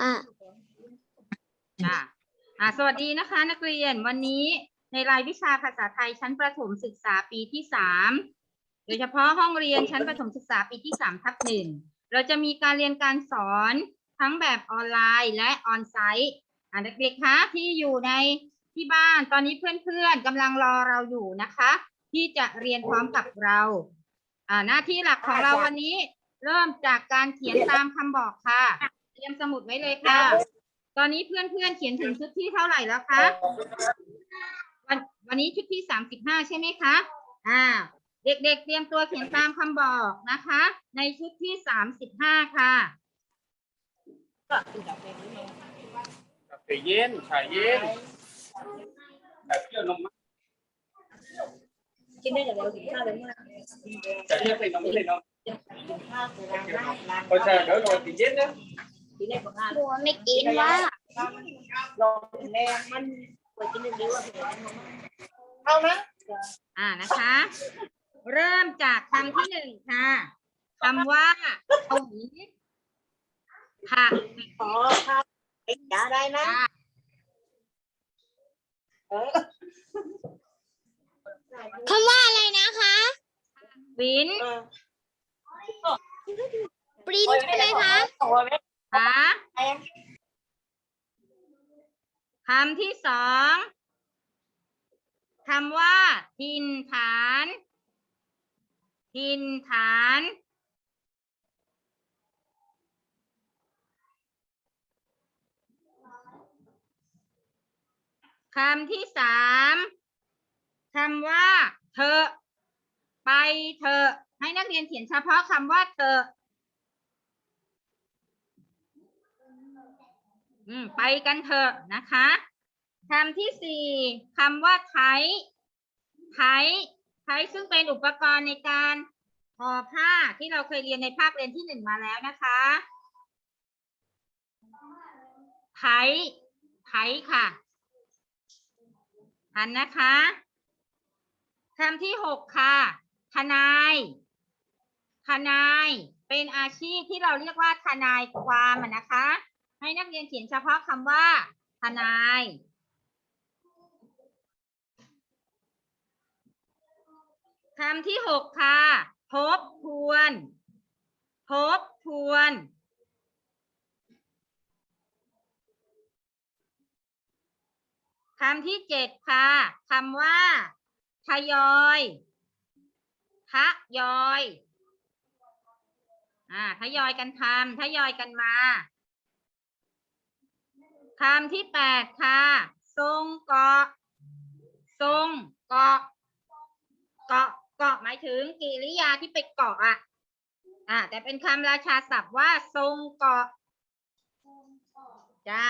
ค่ะค่ะอ่าสวัสดีนะคะ นักเรียนวันนี้ในรายวิชาภาษาไทยชั้นประถมศึกษาปีที่สามโดยเฉพาะห้องเรียนชั้นประถมศึกษาปีที่สามทับหนึ่งเราจะมีการเรียนการสอนทั้งแบบออนไลน์และออนไซต์อ่าเด็กๆคะที่อยู่ในที่บ้านตอนนี้เพื่อนๆกำลังรอเราอยู่นะคะ ที่จะเรียนพร้อมกับเราอ่าหน้าที่หลักของเราวันนี้ เริ่มจากการเขียนตามคำบอกค่ะ รียมสมุดไว้เลยค่ะ ตอนนี้เพื่อนๆเขียนถึงชุดที่เท่าไหร่แล้วคะ วันวันนี้ชุดที่สามสิบห้าใช่ไหมคะ อ่า เด็กๆ เตรียมตัวเขียนตามคำบอกนะคะ ในชุดที่สามสิบห้าค่ะกาแฟเย็นชาเย็นแต่เปรี้ยวนมมากกินได้อย่างเดียวกินข้าวเลยมากแต่เรียกเลยนมไม่เลยนมกินข้าวแต่ร้านร้านร้านเพราะฉะนั้นเดี๋ยวเราติเย็นนะ กินได้ของงานบัวไม่กินว่าลองแรงมันปวดกินได้เร็วว่าเป็นเอานะอ่านะคะ เริ่มจากคำที่หนึ่งค่ะคำว่าเอาหวีค่ะขอครับไอ้ยาได้นะค่ะเออคำว่าอะไรนะคะวินเออปริ้นใช่ไหมคะ คะคำที่สองคำว่าทินฐานทินฐานคำที่สามคำว่า เธอ ไปเธอ ให้นักเรียนเขียนเฉพาะคำว่าเธอ อืมไปกันเถอะนะคะคำที่สี่คำว่าไทไทไทซึ่งเป็นอุปกรณ์ในการทอผ้าที่เราเคยเรียนในภาคเรียนที่หนึ่งมาแล้วนะคะไทไทค่ะทันนะคะคำที่หกค่ะ ทนาย ทนาย เป็นอาชีพที่เราเรียกว่าทนายความนะคะ ให้นักเรียนเขียนเฉพาะคำว่า ทนาย คำที่หกค่ะทบทวนทบทวน คำที่เจ็ดค่ะ คำว่า ทยอยทยอย อ่า ทยอยกันทำทยอยกันมา คำที่แปดค่ะ ทรงเกาะ ทรงเกาะ เกาะ เกาะหมายถึงกิริยาที่ไปเกาะอะ อ่า แต่เป็นคำราชาศัพท์ว่า ทรงเกาะ จ้า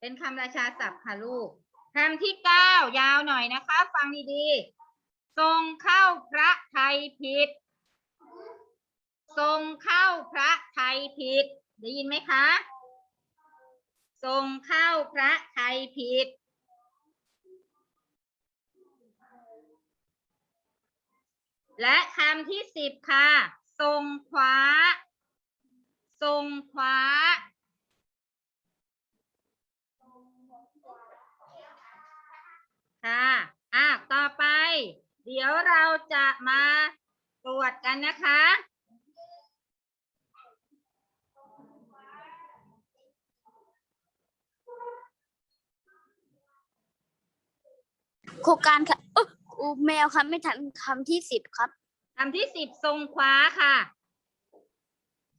เป็นคำราชาศัพท์ค่ะลูกคำที่เก้ายาวหน่อยนะคะ ฟังดีๆ ทรงเข้าพระไทยผิด ทรงเข้าพระไทยผิด ได้ยินไหมคะ ทรงเข้าพระไทยผิด และคำที่สิบค่ะ ทรงคว้า ทรงคว้า ค่ะ อะ ต่อไป เดี๋ยวเราจะมาตรวจกันนะคะ โครงการค่ะเอ้อครูแมวค่ะไม่ทันคำที่สิบครับ คำที่สิบทรงคว้าค่ะ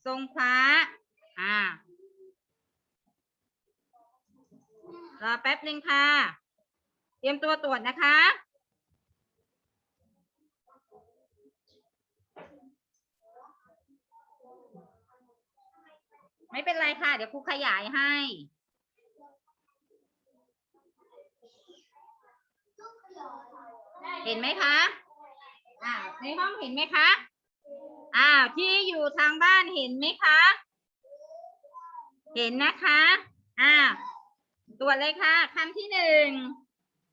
ทรงคว้า อ่ารอแป๊บหนึ่งค่ะ เตรียมตัวตรวจนะคะ ไม่เป็นไรค่ะ เดี๋ยวครูขยายให้ เห็นไหมคะอ่าในห้องเห็นไหมคะอ้าวที่อยู่ทางบ้านเห็นไหมคะ เห็นนะคะอ่าตรวจเลยค่ะคำที่หนึ่ง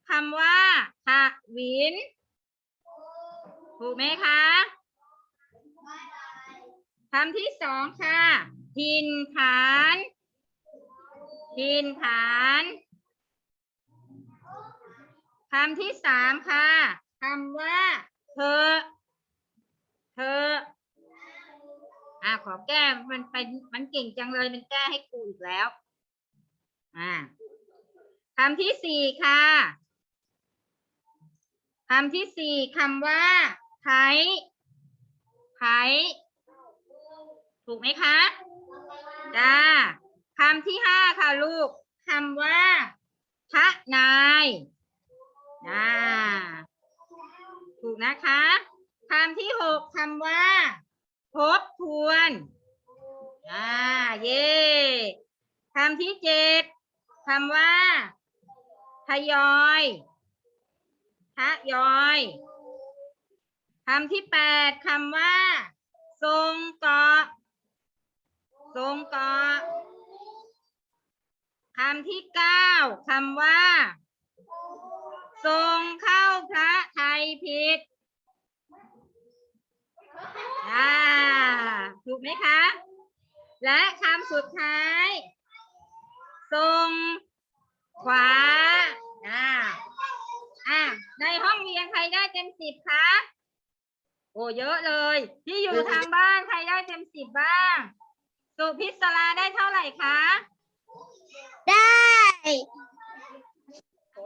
คำว่าขวิน ถูกไหมคะคำที่สองค่ะ ทินฐาน ทินฐาน คำที่สามค่ะคำว่า เธอ เธอ อ่าขอแก้มันเป็นมันเก่งจังเลยมันแก้ให้ครูอีกแล้ว อ่าคำที่สี่ค่ะคำที่สี่คำว่าไถไถถูกไหมคะจ้าคำที่ห้าค่ะลูกคำว่าทะนาย อ่าถูกนะคะคำที่หกคำว่า ทบทวนอ่าเย่คำที่เจ็ดคำว่า ทยอยทยอยคำที่แปดคำว่า ทรงเกาะ ทรงเกาะคำที่เก้าคำว่า ทรงเข้าพระไทยผิดอ่าถูกไหมคะ และคำสุดท้ายทรงขวาอ่าอ่าในห้องเรียนใครได้เต็มสิบคะโอ้เยอะเลย ที่อยู่ทางบ้านใครได้เต็มสิบบ้าง สุพิศราได้เท่าไหร่คะ ได้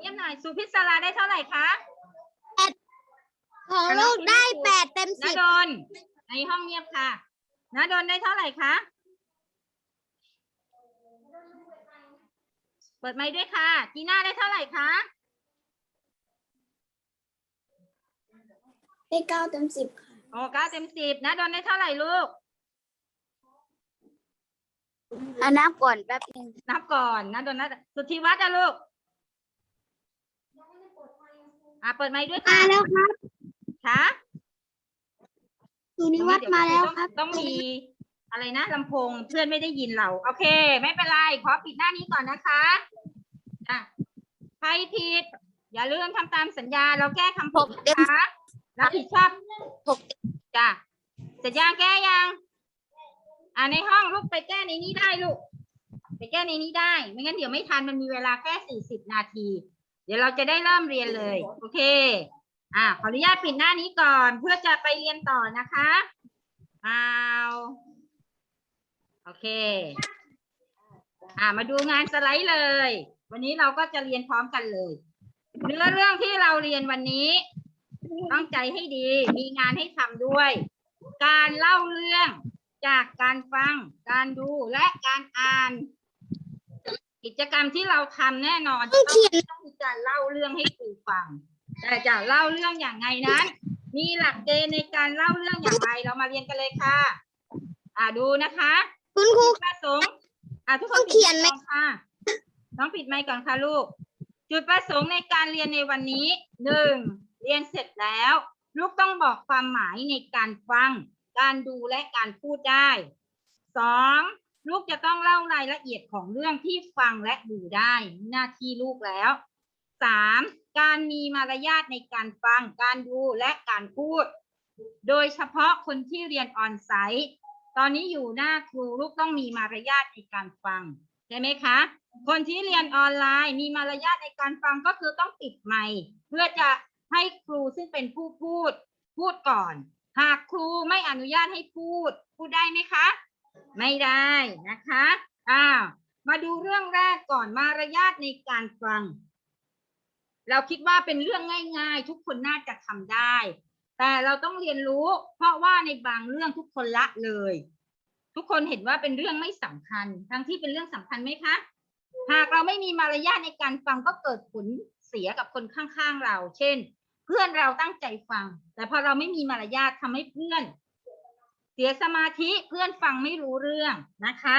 เยี่ยมหน่อยสุพิศราได้เท่าไหร่คะของลูกได้แปดเต็มนาสิบดนในห้องเงียบค่ะนาดนได้เท่าไหร่คะเปิดไมค์ด้วยค่ะจีน่าได้เท่าไหร่คะได้เก้าเต็มสิบค่ะโอ้เก้าเต็มสิบนาดนได้เท่าไหร่ลูก อันนับก่อนแป๊บนึงนับก่อนนาดนนะสุทธิวัฒน์อะลูก อะเปิดไมค์ด้วยมาค่ะแล้วครับค่ะสุนิวัฒน์มาแล้วครับต้องมีอะไรนะลำโพงเพื่อนไม่ได้ยินเรา โอเค ไม่เป็นไร ขอปิดหน้านี้ก่อนนะคะอะใครผิด อย่าลืมทำตามสัญญาเราแก้คำผิดนะคะรับผิดชอบหกจ้ะเสร็จยังแก้ยังอ่าในห้องลูกไปแก้ในนี้ได้ลูก ไปแก้ในนี้ได้ ไม่งั้นเดี๋ยวไม่ทันมันมีเวลาแค่สี่สิบนาที เดี๋ยวเราจะได้เริ่มเรียนเลย โอเค อ่าขออนุญาตปิดหน้านี้ก่อนเพื่อจะไปเรียนต่อนะคะเอาโอเค อ่ามาดูงานสไลด์เลย วันนี้เราก็จะเรียนพร้อมกันเลย เนื้อเรื่องที่เราเรียนวันนี้ตั้งใจให้ดี มีงานให้ทำด้วย การเล่าเรื่องจากการฟัง การดูและการอ่าน กิจกรรมที่เราทำแน่นอนจะต้องต้องมีการเล่าเรื่องให้ครูฟัง แต่จะเล่าเรื่องอย่างไงนั้น มีหลักเกณฑ์ในการเล่าเรื่องอย่างไรเรามาเรียนกันเลยค่ะ อ่าดูนะคะคุณครู จุดประสงค์อ่าทุกคต้นองเขียนไหม ปิดไมค์ก่อค่ะ น้องปิดไมค์ก่อนค่ะลูก จุดประสงค์ในการเรียนในวันนี้หนึ่งเรียนเสร็จแล้ว ลูกต้องบอกความหมายในการฟัง การดูและการพูดได้สอง ลูกจะต้องเล่ารายละเอียดของเรื่องที่ฟังและดูได้นี่หน้าที่ลูกแล้วสามการมีมารยาทในการฟัง การดูและการพูด โดยเฉพาะคนที่เรียนออนไซต์ตอนนี้อยู่หน้าครูลูกต้องมีมารยาทในการฟังใช่ไหมคะ คนที่เรียนออนไลน์ มีมารยาทในการฟังก็คือต้องปิดไมค์เพื่อจะให้ครูซึ่งเป็นผู้พูด พูดก่อน หากครูไม่อนุญาตให้พูด พูดได้ไหมคะ ไม่ได้นะคะอ้าวมาดูเรื่องแรกก่อนมารยาทในการฟัง เราคิดว่าเป็นเรื่องง่าย ๆ ทุกคนน่าจะทำได้ แต่เราต้องเรียนรู้ เพราะว่าในบางเรื่องทุกคนละเลย ทุกคนเห็นว่าเป็นเรื่องไม่สำคัญ ทั้งที่เป็นเรื่องสำคัญไหมคะ หากเราไม่มีมารยาทในการฟังก็เกิดผลเสียกับคนข้างๆเรา เช่น เพื่อนเราตั้งใจฟัง แต่พอเราไม่มีมารยาททำให้เพื่อน เสียสมาธิเพื่อนฟังไม่รู้เรื่องนะคะ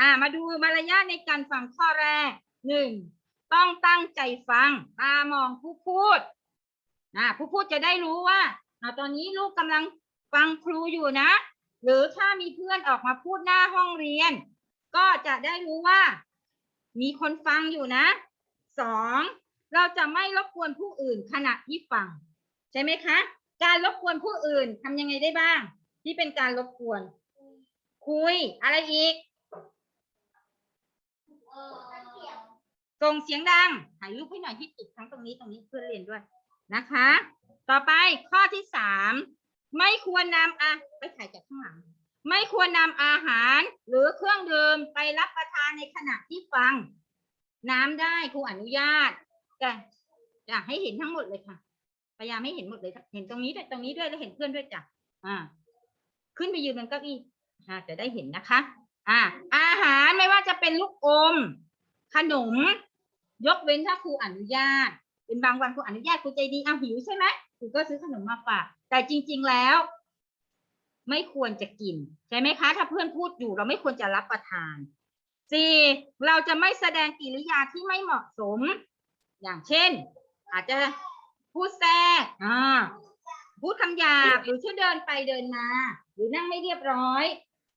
อ่ามาดูมารยาทในการฟังข้อแรกหนึ่งต้องตั้งใจฟัง ตามองผู้พูดนะผู้พูดจะได้รู้ว่าอาตอนนี้ลูกกำลังฟังครูอยู่นะ หรือถ้ามีเพื่อนออกมาพูดหน้าห้องเรียน ก็จะได้รู้ว่า มีคนฟังอยู่นะสองเราจะไม่รบกวนผู้อื่นขณะที่ฟัง ใช่ไหมคะ การรบกวนผู้อื่นทำยังไงได้บ้าง ที่เป็นการรบกวน คุย อะไรอีก ส่งเสียงดัง ถ่ายรูปให้หน่อยที่ติดทั้งตรงนี้ตรงนี้เพื่อนเรียนด้วยนะคะ ต่อไปข้อที่สามไม่ควรนำอะไปถ่ายจากข้างหลัง ไม่ควรนำอาหารหรือเครื่องดื่มไปรับประทานในขณะที่ฟัง น้ำได้ครูอนุญาตแต่จะให้เห็นทั้งหมดเลยค่ะพยายามให้เห็นหมดเลยเห็นตรงนี้ด้วยตรงนี้ด้วยแล้วเห็นเพื่อนด้วยจ้ะอ่า ขึ้นไปยืนบนเก้าอี้อ่าจะได้เห็นนะคะ อ่า อาหารไม่ว่าจะเป็นลูกอม ขนม ยกเว้นถ้าครูอนุญาต เป็นบางวันครูอนุญาตครูใจดีเอาหิวใช่ไหมครูก็ซื้อขนมมาฝาก แต่จริง ๆแล้ว ไม่ควรจะกิน ใช่ไหมคะ ถ้าเพื่อนพูดอยู่เราไม่ควรจะรับประทานสี่เราจะไม่แสดงกิริยาที่ไม่เหมาะสม อย่างเช่น อาจจะพูดแทรกอ่า พูดคำหยาบหรือชื่อเดินไปเดินมา หรือนั่งไม่เรียบร้อย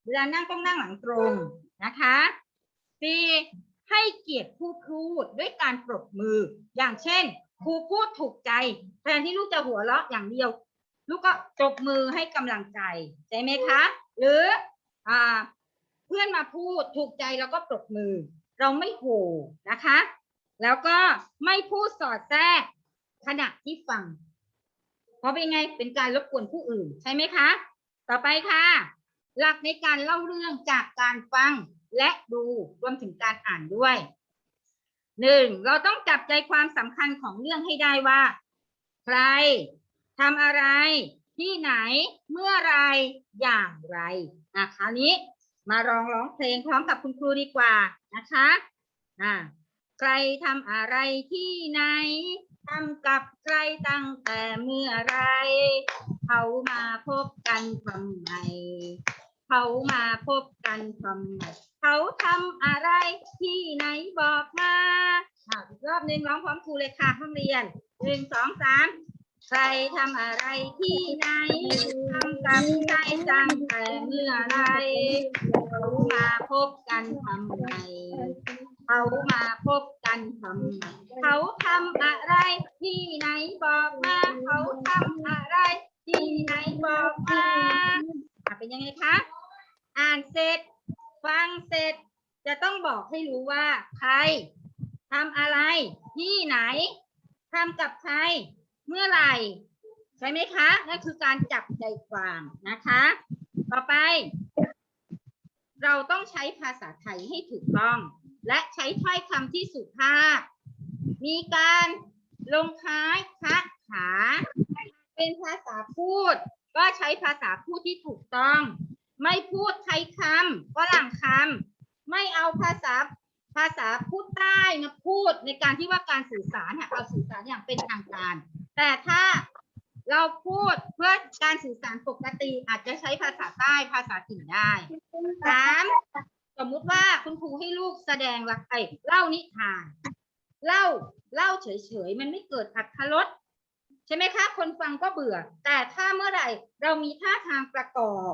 เวลานั่งต้องนั่งหลังตรงนะคะสี่ให้เกียรติผู้พูดด้วยการปรบมือ อย่างเช่น ครูพูดถูกใจแทนที่ลูกจะหัวเราะอย่างเดียว ลูกก็ปรบมือให้กำลังใจใช่ไหมคะ หรืออ่าเพื่อนมาพูดถูกใจแล้วก็ปรบมือ เราไม่โห่นะคะ แล้วก็ไม่พูดสอดแทรกขณะที่ฟัง เพราะเป็นไงเป็นการรบกวนผู้อื่นใช่ไหมคะ ต่อไปค่ะ หลักในการเล่าเรื่องจากการฟังและดูรวมถึงการอ่านด้วยหนึ่งเราต้องจับใจความสำคัญของเรื่องให้ได้ว่า ใครทำอะไร ที่ไหนเมื่อไรอย่างไรอะคราวนี้มาร้องร้องเพลงพร้อมกับคุณครูดีกว่านะคะอ่าใครทำอะไรที่ไหน ทำกับใครตั้งแต่เมื่อไร เขามาพบกันทำไม เขามาพบกันทำไม เขาทำอะไรที่ไหนบอกมาอะอีกรอบหนึ่งร้องพร้อมครูเลยค่ะห้องเรียนหนึ่งสองสามใครทำอะไรที่ไหนทำกับใครตั้งแต่เมื่อไร เขามาพบกันทำไม เขามาพบกันทำไมเขาทำอะไร ที่ไหนบอกมา เขาทำอะไร ที่ไหนบอกมาอะเป็นยังไงคะ อ่านเสร็จ ฟังเสร็จ จะต้องบอกให้รู้ว่า ใครทำอะไร ที่ไหนทำกับใคร เมื่อไหร่ ใช่ไหมคะนั่นคือการจับใจความนะคะ ต่อไป เราต้องใช้ภาษาไทยให้ถูกต้อง และใช้ถ้อยคำที่สุภาพ มีการลงท้ายคะขา เป็นภาษาพูด ก็ใช้ภาษาพูดที่ถูกต้อง ไม่พูดไทยคำฝรั่งคำไม่เอาภาษาภาษาพูดใต้มาพูดในการที่ว่าการสื่อสารเนี่ยเอาสื่อสารอย่างเป็นทางการ แต่ถ้าเราพูดเพื่อการสื่อสารปกติอาจจะใช้ภาษาใต้ภาษาถิ่นได้สาม สมมุติว่าคุณครูให้ลูกแสดงละไอเล่านิทานเล่าเล่าเฉยๆมันไม่เกิดอัตรสใช่ไหมคะ คนฟังก็เบื่อ แต่ถ้าเมื่อไหร่เรามีท่าทางประกอบ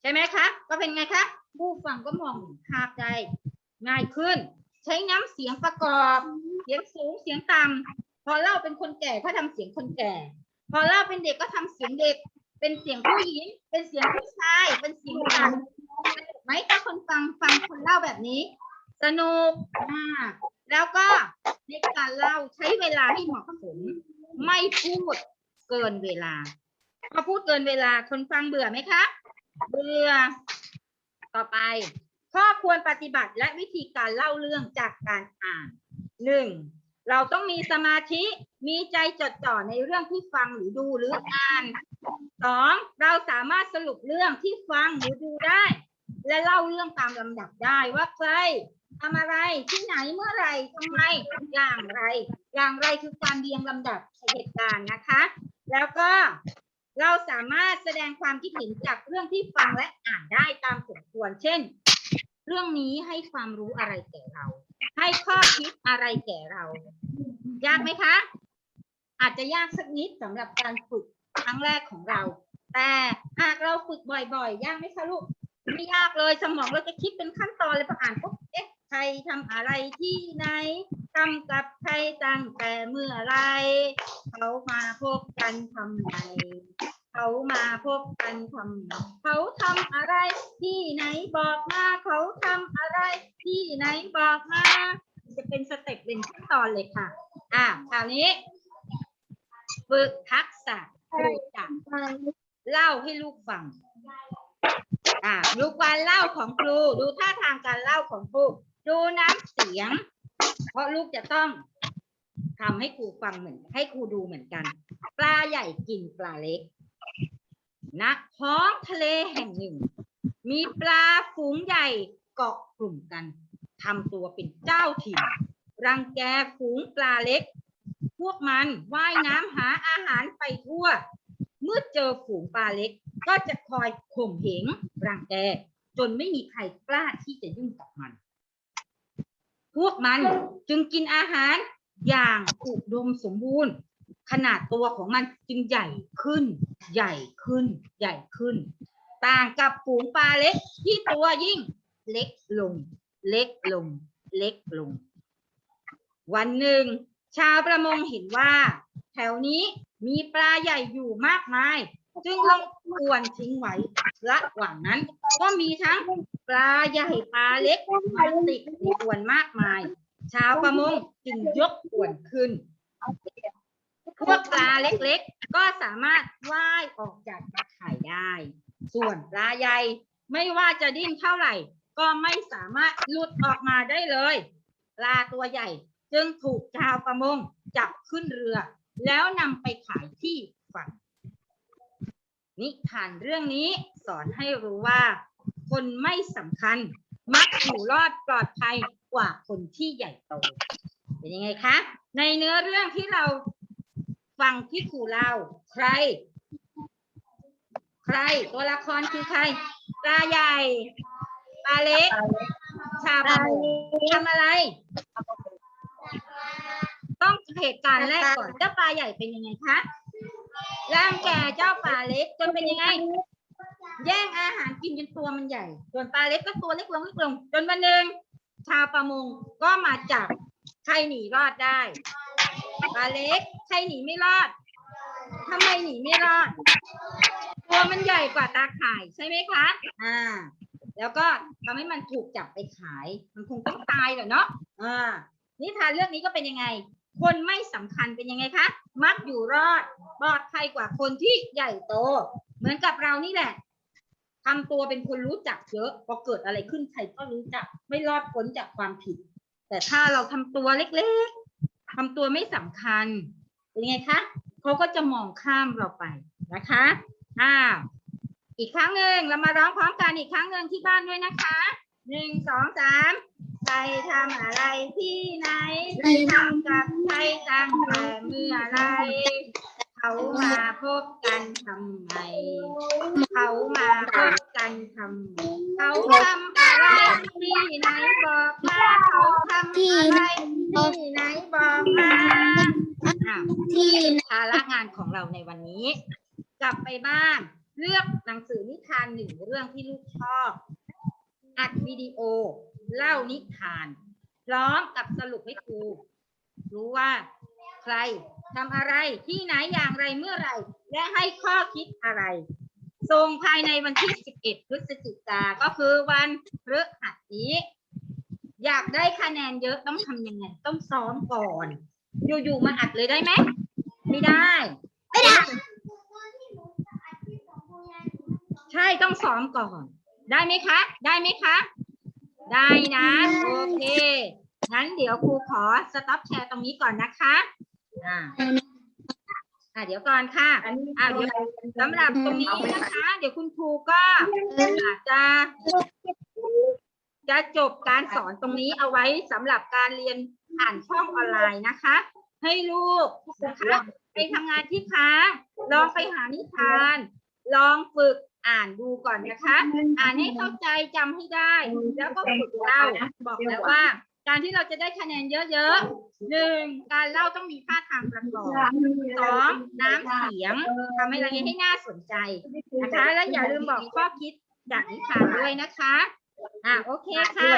ใช่ไหมคะ ก็เป็นไงคะผู้ฟังก็มองภาพได้ง่ายขึ้น ใช้น้ำเสียงประกอบ เสียงสูงเสียงต่ำพอเล่าเป็นคนแก่ก็ทำเสียงคนแก่ พอเล่าเป็นเด็กก็ทำเสียงเด็ก เป็นเสียงผู้หญิง เป็นเสียงผู้ชาย เป็นเสียงต่ำสนุก ไหมถ้าคนฟังฟังคนเล่าแบบนี้ สนุกอ่าแล้วก็ในการเล่าใช้เวลาให้เหมาะสม ไม่พูดเกินเวลาพอพูดเกินเวลาคนฟังเบื่อไหมคะ เบื่อ ต่อไปข้อควรปฏิบัติและวิธีการเล่าเรื่องจากการอ่านหนึ่งเราต้องมีสมาธิ มีใจจดจ่อในเรื่องที่ฟังหรือดูหรืออ่านสองเราสามารถสรุปเรื่องที่ฟังหรือดูได้ และเล่าเรื่องตามลำดับได้ว่าใครทำอะไรที่ไหนเมื่อไรทำไมอย่างไร อย่างไรคือการเรียงลำดับเหตุการณ์นะคะ แล้วก็เราสามารถแสดงความคิดเห็นจากเรื่องที่ฟังและอ่านได้ตามสมควร เช่น เรื่องนี้ให้ความรู้อะไรแก่เรา ให้ข้อคิดอะไรแก่เรา ยากไหมคะ อาจจะยากสักนิดสำหรับการฝึกครั้งแรกของเรา แต่หากเราฝึกบ่อยๆ ยากไหมคะลูก ไม่ยากเลยสมองเราจะคิดเป็นขั้นตอนเลยพออ่านปุ๊บเอ๊ะใครทำอะไรที่ไหนทำกับใครตั้งแต่เมื่อไรเขามาพบกันทำไมเขามาพบกันทำไมเขาทำอะไรที่ไหนบอกมาเขาทำอะไรที่ไหนบอกมาจะเป็นสเต็ปเป็นขั้นตอนเลยค่ะ อะคราวนี้ฝึกทักษะครูจะเล่าให้ลูกฟัง อะลูกวันเล่าของครู ดูท่าทางการเล่าของครู ดูน้ำเสียง เพราะลูกจะต้องทำให้ครูฟังเหมือน ให้ครูดูเหมือนกัน ปลาใหญ่กินปลาเล็กณท้องทะเลแห่งหนึ่ง มีปลาฝูงใหญ่เกาะกลุ่มกันทำตัวเป็นเจ้าถิ่นรังแกฝูงปลาเล็ก พวกมันว่ายน้ำหาอาหารไปทั่ว เมื่อเจอฝูงปลาเล็ก ก็จะคอยข่มเหงรังแก จนไม่มีใครกล้าที่จะยุ่งกับมัน พวกมันจึงกินอาหารอย่างอุดมสมบูรณ์ ขนาดตัวของมันจึงใหญ่ขึ้น ใหญ่ขึ้น ใหญ่ขึ้น ต่างกับฝูงปลาเล็กที่ตัวยิ่งเล็กลง เล็กลง เล็กลง วันหนึ่ง ชาวประมงเห็นว่า แถวนี้มีปลาใหญ่อยู่มากมาย จึงลงอวนทิ้งไว้ระหว่างนั้น ก็มีทั้งปลาใหญ่ปลาเล็กมาติดในอวนมากมาย ชาวประมงจึงยกอวนขึ้น พวกปลาเล็กๆ ก็สามารถว่ายออกจากตะข่ายได้ ส่วนปลาใหญ่ไม่ว่าจะดิ้นเท่าไหร่ ก็ไม่สามารถหลุดออกมาได้เลย ปลาตัวใหญ่ จึงถูกชาวประมงจับขึ้นเรือ แล้วนำไปขายที่ฝั่ง นิทานเรื่องนี้สอนให้รู้ว่า คนไม่สำคัญ มักอยู่รอดปลอดภัยกว่าคนที่ใหญ่โต เป็นยังไงคะ ในเนื้อเรื่องที่เราฟังที่ครูเล่าใคร ใครตัวละครคือใครปลาใหญ่ปลาเล็ก ชาวประมงทำอะไร ต้องเหตุการณ์แรกก่อนเจ้าปลาใหญ่เป็นยังไงคะ ร่างแก่เจ้าปลาเล็กจนเป็นยังไง แย่งอาหารกินจนตัวมันใหญ่ ส่วนปลาเล็กก็ตัวเล็กลงเล็กลง จนวันหนึ่งชาวประมงก็มาจับใครหนีรอดได้ ปลาเล็กใครหนีไม่รอดทำไมหนีไม่รอด ตัวมันใหญ่กว่าตาข่ายใช่ไหมคะ อ่า แล้วก็ทำให้มันถูกจับไปขาย มันคงต้องตายแหละเนาะ อ่า นิทานเรื่องนี้ก็เป็นยังไง คนไม่สำคัญเป็นยังไงคะ มักอยู่รอดปลอดภัยกว่าคนที่ใหญ่โต เหมือนกับเรานี่แหละทำตัวเป็นคนรู้จักเยอะพอเกิดอะไรขึ้นใครก็รู้จัก ไม่รอดพ้นจากความผิด แต่ถ้าเราทำตัวเล็กๆทำตัวไม่สำคัญ เป็นยังไงคะเขาก็จะมองข้ามเราไปนะคะอ่าอีกครั้งหนึ่งเรามาร้องพร้อมกันอีกครั้งหนึ่งที่บ้านด้วยนะคะ หนึ่งสองสามใครทำอะไรที่ไหนใครทำกับใครตั้งแต่เมื่อไรเขามาพบกันทำไม เขามาพบกันทำไม เขาทำอะไรที่ไหนบอกมาเขาทำอะไรที่ไหนบอกมาอ้าวที่ภาระงานของเราในวันนี้ กลับไปบ้านเลือกหนังสือนิทานหนึ่งเรื่องที่ลูกชอบ อัดวิดีโอ เล่านิทาน พร้อมกับสรุปให้ครูรู้ว่า ใครทำอะไรที่ไหนอย่างไรเมื่อไหร่และให้ข้อคิดอะไร ส่งภายในวันที่ 11 พฤศจิกาก็คือวันพฤหัสนี้ อยากได้คะแนนเยอะต้องทำยังไง ต้องซ้อมก่อน อยู่ๆมาอัดเลยได้ไหมไม่ได้ ไม่ได้ ใช่ต้องซ้อมก่อน ได้ไหมคะ ได้ไหมคะ ได้นะ โอเค งั้นเดี๋ยวครูขอสต็อปแชร์ตรงนี้ก่อนนะคะ อ่าอ่าเดี๋ยวก่อนค่ะอ่าเดี๋ยวสำหรับตรงนี้นะคะ เดี๋ยวคุณครูก็อาจจะ จะจบการสอนตรงนี้เอาไว้สำหรับการเรียนอ่านช่องออนไลน์นะคะ ให้ลูกนะคะไปทำงานที่ค้าลองไปหานิทาน ลองฝึก อ่านดูก่อนนะคะ อ่านให้เข้าใจจำให้ได้ แล้วก็ฝึกเล่าบอกแล้วว่า การที่เราจะได้คะแนนเยอะๆหนึ่งการเล่าต้องมีท่าทางประกอบสองน้ำเสียงทำให้เราให้น่าสนใจนะคะ และอย่าลืมบอกข้อคิดจากนิทานด้วยนะคะอ่าโอเคค่ะ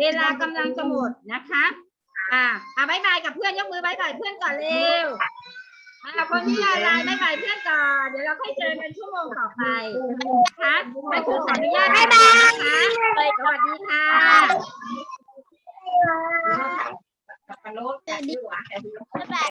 เวลากำลังจะหมดนะคะ อ่าอ่าบายบายกับเพื่อนยกมือบายบายเพื่อนก่อนเร็ว อ่าคนที่ลาไลน์ไม่ไปเพื่อนก่อน เดี๋ยวเราค่อยเจอกันชั่วโมงต่อไปนะคะให้ครูขออนุญาตนะคะสวัสดีค่ะ สวัสดีค่ะ